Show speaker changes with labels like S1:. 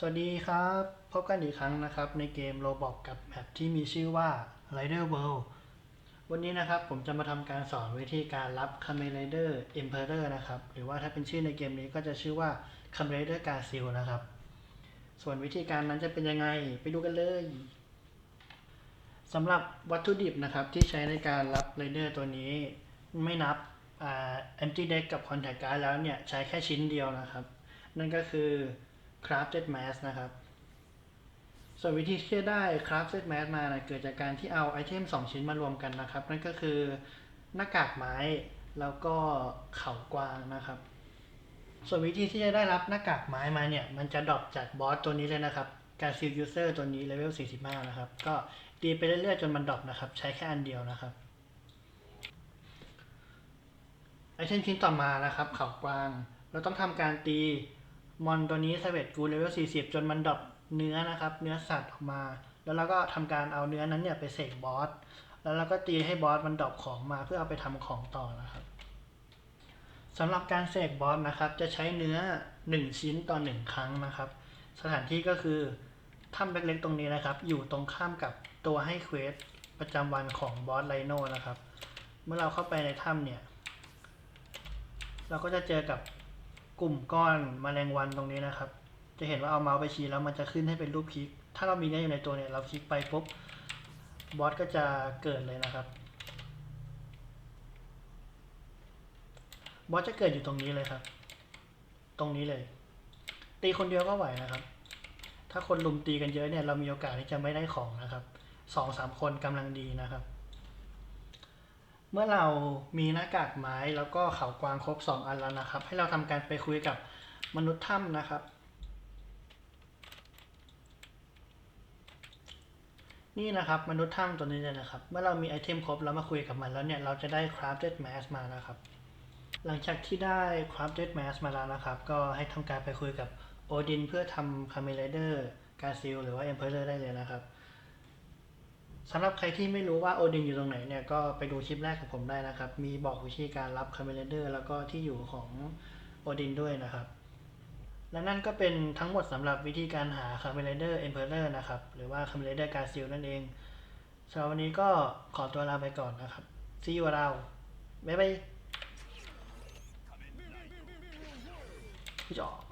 S1: สวัสดีครับ พบกันอีกครั้งนะครับในเกมโรบอกกับแมปที่มีชื่อว่า Rider World วันนี้นะครับผมจะมาทำการสอนวิธีการรับ Kamen Rider Emperor นะครับ หรือว่าถ้าเป็นชื่อในเกมนี้ก็จะชื่อว่า Kamen Rider g a z i l นะครับ ส่วนวิธีการนั้นจะเป็นยังไงไปดูกันเลยสำหรับวัตถุดิบนะครับที่ใช้ในการรับไรเดอร์ตัวนี้ไม่นับอ่า empty deck กับ contact card แล้วเนี่ยใช้แค่ชิ้นเดียวนะครับ นั่นก็คือ crafted mask นะครับ ส่วนวิธีที่จะได้ crafted mask มานะเกิดจากการที่เอาไอเทม 2 ชิ้นมารวมกันนะครับ นั่นก็คือหน้ากากไม้แล้วก็เข่ากวางนะครับ ส่วนวิธีที่จะได้รับหน้ากากไม้มาเนี่ย มันจะดรอปจากบอสตัวนี้เลยนะครับการซิลยูเซอร์ตัวนี้เลเวล 45 นะครับ ก็ตีไปเรื่อยๆ จนมันดรอปนะครับ ใช้แค่อันเดียวนะครับ ไอเทมชิ้นต่อมานะครับ เขากวาง เราต้องทำการตี มอนตัวนี้เซเวตกูเลเวล40 จนมันดรอปเนื้อนะครับ เนื้อสัตว์ออกมา แล้วเราก็ทำการเอาเนื้อนั้นเนี่ยไปเสกบอส แล้วเราก็ตีให้บอสมันดรอปของมาเพื่อเอาไปทำของต่อนะครับสำหรับการเสกบอสนะครับ จะใช้เนื้อ 1 ชิ้นต่อ 1 ครั้งนะครับ สถานที่ก็คือถ้ำเล็กๆตรงนี้นะครับ อยู่ตรงข้ามกับตัวให้เควสประจำวันของบอสไลโนนะครับ เมื่อเราเข้าไปในถ้ำเนี่ย เราก็จะเจอกับ กลุ่มก้อนมแมลงวันตรงนี้นะครับ จะเห็นว่าเอาเมาส์ไปชี้แล้วมันจะขึ้นให้เป็นรูปคลิก ถ้าเรามีเนื้ออยู่ในตัวเนี่ยเราคลิกไปปุ๊บบอสก็จะเกิดเลยนะครับ บอสจะเกิดอยู่ตรงนี้เลยครับ ตรงนี้เลย ตีคนเดียวก็ไหวนะครับ ถ้าคนลุมตีกันเยอะเนี่ยเรามีโอกาสที่จะไม่ได้ของนะครับสองสามคนกำลังดีนะครับ มื่อเรามีหน้ากากไม้แล้วก็เขากวางครบสองอันแล้วนะครับ ให้เราทำการไปคุยกับมนุษย์ถ้ำนะครับ นี่นะครับมนุษย์ถ้ำตัวนี้เลยนะครับ เมื่อเรามีไอเทมครบแล้วมาคุยกับมันแล้วเนี่ยเราจะได้ crafted mask มานะครับ หลังจากที่ได้ crafted mask มาแล้วนะครับ ก็ให้ทำการไปคุยกับโอดินเพื่อทำ Kamen Rider g a z i l หรือว่า Emperor ได้เลยนะครับ สำหรับใครที่ไม่รู้ว่าโอดินอยู่ตรงไหนเนี่ยก็ไปดูคลิปแรกกับผมได้นะครับ มีบอกวิธีการรับ Kamen Rider แล้วก็ที่อยู่ของโอดินด้วยนะครับ และนั่นก็เป็นทั้งหมดสำหรับวิธีการหา Kamen Rider Emperor นะครับ หรือว่า Kamen Rider g a z i l นั่นเองสำหรับวันนี้ก็ขอตัวลาไปก่อนนะครับ See you around บ๊ายบายพี่จอ